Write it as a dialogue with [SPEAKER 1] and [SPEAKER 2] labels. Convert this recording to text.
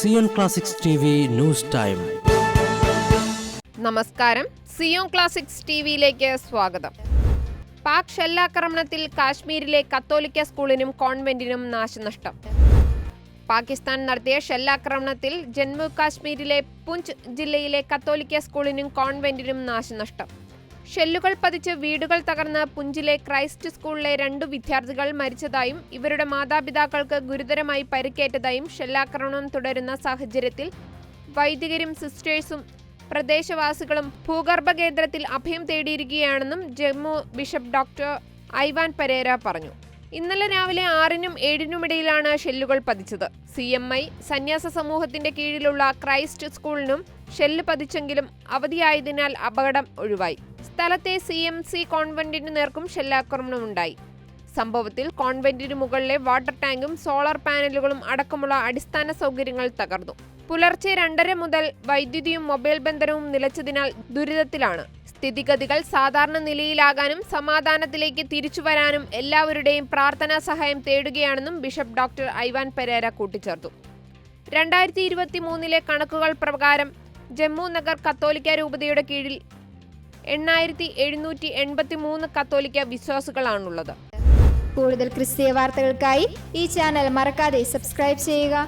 [SPEAKER 1] Zion classics news time
[SPEAKER 2] നമസ്കാരം. Zion classics T വിയിലേക്ക് സ്വാഗതം. പാക് ഷെല്ലാക്രമണത്തിൽ കാശ്മീരിലെ കത്തോലിക്ക സ്കൂളിനും കോൺവെന്റിനും നാശനഷ്ടം. പാകിസ്ഥാൻ നടത്തിയ ഷെല്ലാക്രമണത്തിൽ ജമ്മു കാശ്മീരിലെ പുഞ്ച് ജില്ലയിലെ കത്തോലിക്ക സ്കൂളിനും കോൺവെന്റിനും നാശനഷ്ടം. ഷെല്ലുകൾ പതിച്ച് വീടുകൾ തകർന്ന് പുഞ്ചിലെ ക്രൈസ്റ്റ് സ്കൂളിലെ രണ്ടു വിദ്യാർത്ഥികൾ മരിച്ചതായും ഇവരുടെ മാതാപിതാക്കൾക്ക് ഗുരുതരമായി പരിക്കേറ്റതായും ഷെല്ലാക്രമണം തുടരുന്ന സാഹചര്യത്തിൽ വൈദികരും സിസ്റ്റേഴ്സും പ്രദേശവാസികളും ഭൂഗർഭ കേന്ദ്രത്തിൽ അഭയം തേടിയിരിക്കുകയാണെന്നും Jammu bishop doctor Ivan Pereira പറഞ്ഞു. ഇന്നലെ രാവിലെ ആറിനും ഏഴിനുമിടയിലാണ് ഷെല്ലുകൾ പതിച്ചത്. സി എം ഐ സന്യാസ സമൂഹത്തിന്റെ കീഴിലുള്ള ക്രൈസ്റ്റ് സ്കൂളിനും ഷെല്ല് പതിച്ചെങ്കിലും അവധിയായതിനാൽ അപകടം ഒഴിവായി. സ്ഥലത്തെ സി എം സി കോൺവെന്റിനു നേർക്കും ഷെല്ലാക്രമണമുണ്ടായി. സംഭവത്തിൽ കോൺവെന്റിനു മുകളിലെ വാട്ടർ ടാങ്കും സോളാർ പാനലുകളും അടക്കമുള്ള അടിസ്ഥാന സൗകര്യങ്ങൾ തകർന്നു. പുലർച്ചെ രണ്ടര മുതൽ വൈദ്യുതിയും മൊബൈൽ ബന്ധനവും നിലച്ചതിനാൽ ദുരിതത്തിലാണ്. സ്ഥിതിഗതികൾ സാധാരണ നിലയിലാകാനും സമാധാനത്തിലേക്ക് തിരിച്ചുവരാനും എല്ലാവരുടെയും പ്രാർത്ഥനാ സഹായം തേടുകയാണെന്നും ബിഷപ്പ് ഡോക്ടർ ഐവാൻ പെരേര കൂട്ടിച്ചേർത്തു. രണ്ടായിരത്തി ഇരുപത്തി മൂന്നിലെ കണക്കുകൾ പ്രകാരം ജമ്മു നഗർ കത്തോലിക്ക രൂപതയുടെ കീഴിൽ എണ്ണായിരത്തി എഴുന്നൂറ്റി എൺപത്തി മൂന്ന് കത്തോലിക്ക വിശ്വാസികളാണുള്ളത്.
[SPEAKER 3] കൂടുതൽ ക്രിസ്തീയ വാർത്തകൾക്കായി ഈ ചാനൽ മറക്കാതെ സബ്സ്ക്രൈബ് ചെയ്യുക.